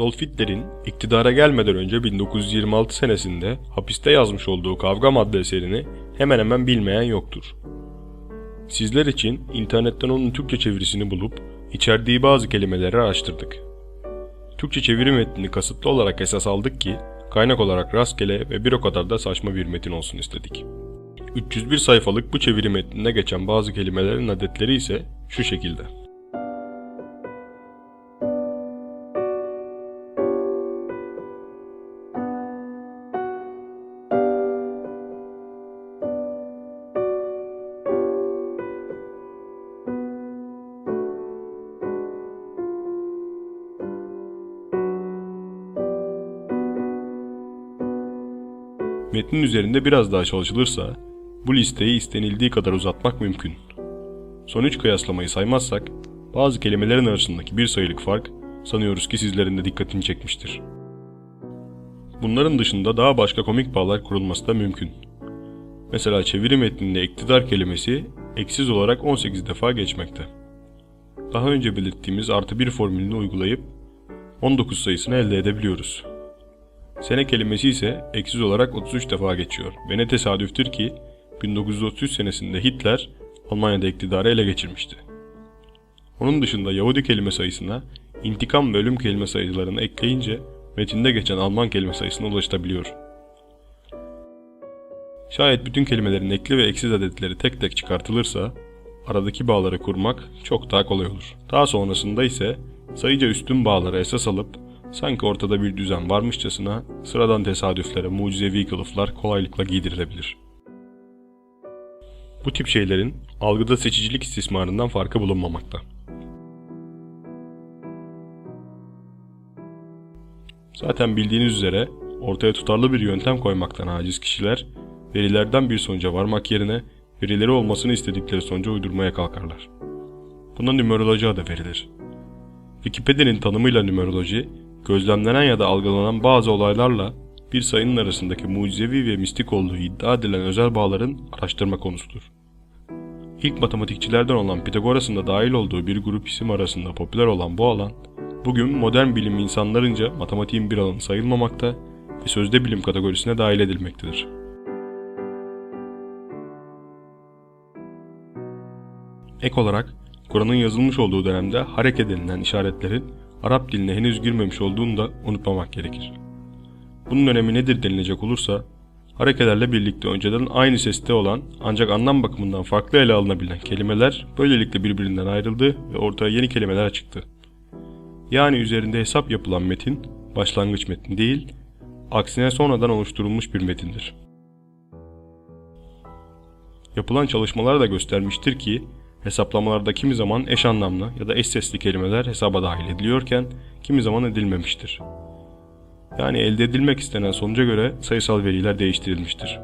Adolf Hitler'in iktidara gelmeden önce 1926 senesinde hapiste yazmış olduğu Kavgam adlı eserini hemen hemen bilmeyen yoktur. Sizler için internetten onun Türkçe çevirisini bulup içerdiği bazı kelimeleri araştırdık. Türkçe çeviri metnini kasıtlı olarak esas aldık ki kaynak olarak rastgele ve bir o kadar da saçma bir metin olsun istedik. 301 sayfalık bu çeviri metninde geçen bazı kelimelerin adetleri ise şu şekilde. Metnin üzerinde biraz daha çalışılırsa bu listeyi istenildiği kadar uzatmak mümkün. Son üç kıyaslamayı saymazsak bazı kelimelerin arasındaki bir sayılık fark sanıyoruz ki sizlerin de dikkatini çekmiştir. Bunların dışında daha başka komik bağlar kurulması da mümkün. Mesela çeviri metninde iktidar kelimesi eksiz olarak 18 defa geçmekte. Daha önce belirttiğimiz artı bir formülünü uygulayıp 19 sayısını elde edebiliyoruz. Sene kelimesi ise eksiz olarak 33 defa geçiyor ve ne tesadüftür ki 1933 senesinde Hitler Almanya'da iktidarı ele geçirmişti. Onun dışında Yahudi kelime sayısına intikam ve ölüm kelime sayılarını ekleyince metinde geçen Alman kelime sayısına ulaşılabiliyor. Şayet bütün kelimelerin ekli ve eksiz adetleri tek tek çıkartılırsa aradaki bağları kurmak çok daha kolay olur. Daha sonrasında ise sayıca üstün bağları esas alıp sanki ortada bir düzen varmışçasına sıradan tesadüflere mucizevi kılıflar kolaylıkla giydirilebilir. Bu tip şeylerin algıda seçicilik istismarından farkı bulunmamakta. Zaten bildiğiniz üzere ortaya tutarlı bir yöntem koymaktan aciz kişiler verilerden bir sonuca varmak yerine verileri olmasını istedikleri sonuca uydurmaya kalkarlar. Buna numeroloji adı verilir. Wikipedia'nın tanımıyla numeroloji, gözlemlenen ya da algılanan bazı olaylarla bir sayının arasındaki mucizevi ve mistik olduğu iddia edilen özel bağların araştırma konusudur. İlk matematikçilerden olan Pitagoras'ın da dahil olduğu bir grup isim arasında popüler olan bu alan, bugün modern bilim insanlarınca matematiğin bir alanı sayılmamakta ve sözde bilim kategorisine dahil edilmektedir. Ek olarak Kur'an'ın yazılmış olduğu dönemde hareket denilen işaretlerin Arap diline henüz girmemiş olduğunu da unutmamak gerekir. Bunun önemi nedir denilecek olursa, harekelerle birlikte önceden aynı seste olan ancak anlam bakımından farklı ele alınabilen kelimeler böylelikle birbirinden ayrıldı ve ortaya yeni kelimeler çıktı. Yani üzerinde hesap yapılan metin, başlangıç metni değil, aksine sonradan oluşturulmuş bir metindir. Yapılan çalışmalar da göstermiştir ki, hesaplamalarda kimi zaman eş anlamlı ya da eş sesli kelimeler hesaba dahil ediliyorken kimi zaman edilmemiştir. Yani elde edilmek istenen sonuca göre sayısal veriler değiştirilmiştir.